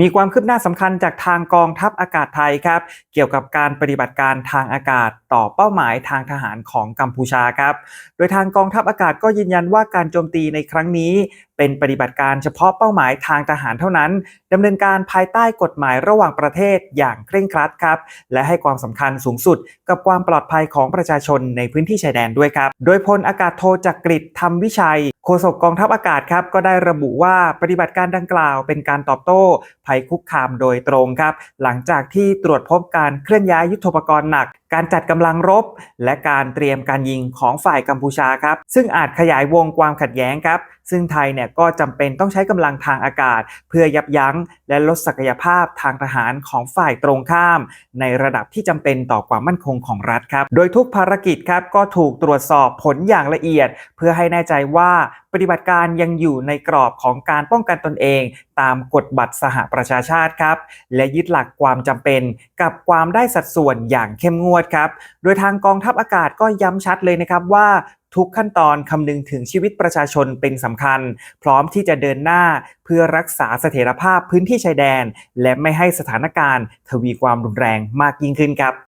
มีความคืบหน้าสำคัญจากทางกองทัพอากาศไทยครับ เกี่ยวกับการปฏิบัติการทางอากาศต่อเป้าหมายทางทหารของกัมพูชาครับ โดยทางกองทัพอากาศก็ยืนยันว่าการโจมตีในครั้งนี้ เป็นปฏิบัติการเฉพาะเป้าหมายทางทหารเท่านั้นดำเนินการภายใต้กฎหมายระหว่างประเทศอย่างเคร่งครัดครับ และให้ความสำคัญสูงสุดกับความปลอดภัยของประชาชนในพื้นที่ชายแดนด้วยครับ โดยพลอากาศโทจักริดธรรมวิชัยโฆษกกองทัพอากาศครับก็ได้ระบุว่าปฏิบัติการดังกล่าวเป็นการตอบโต้ภัยคุกคามโดยตรงครับ หลังจากที่ตรวจพบการเคลื่อนย้ายยุทโธปกรณ์หนักการจัดกำลังรบ และการเตรียมการยิงของฝ่ายกัมพูชาครับ ซึ่งอาจขยายวงความขัดแย้งครับ ซึ่งไทยเนี่ยก็จำเป็นต้องใช้กำลังทางอากาศ เพื่อยับยั้ง และลดศักยภาพทางทหารของฝ่ายตรงข้าม ในระดับที่จำเป็นต่อความมั่นคงของรัฐครับ โดยทุกภารกิจครับก็ถูกตรวจสอบผลอย่างละเอียด เพื่อให้แน่ใจว่าปฏิบัติการยังอยู่ในกรอบของการป้องกันตนเอง ตามกฎบัตรสหประชาชาติครับ และยึดหลักความจำเป็นกับความได้สัดส่วนอย่างเข้มงวดครับ โดยทางกองทัพอากาศก็ย้ำชัดเลยนะครับว่าทุกขั้นตอนคำนึงถึงชีวิตประชาชนเป็นสำคัญ พร้อมที่จะเดินหน้าเพื่อรักษาเสถียรภาพพื้นที่ชายแดน และไม่ให้สถานการณ์ ทวีความรุนแรงมากยิ่งขึ้นครับ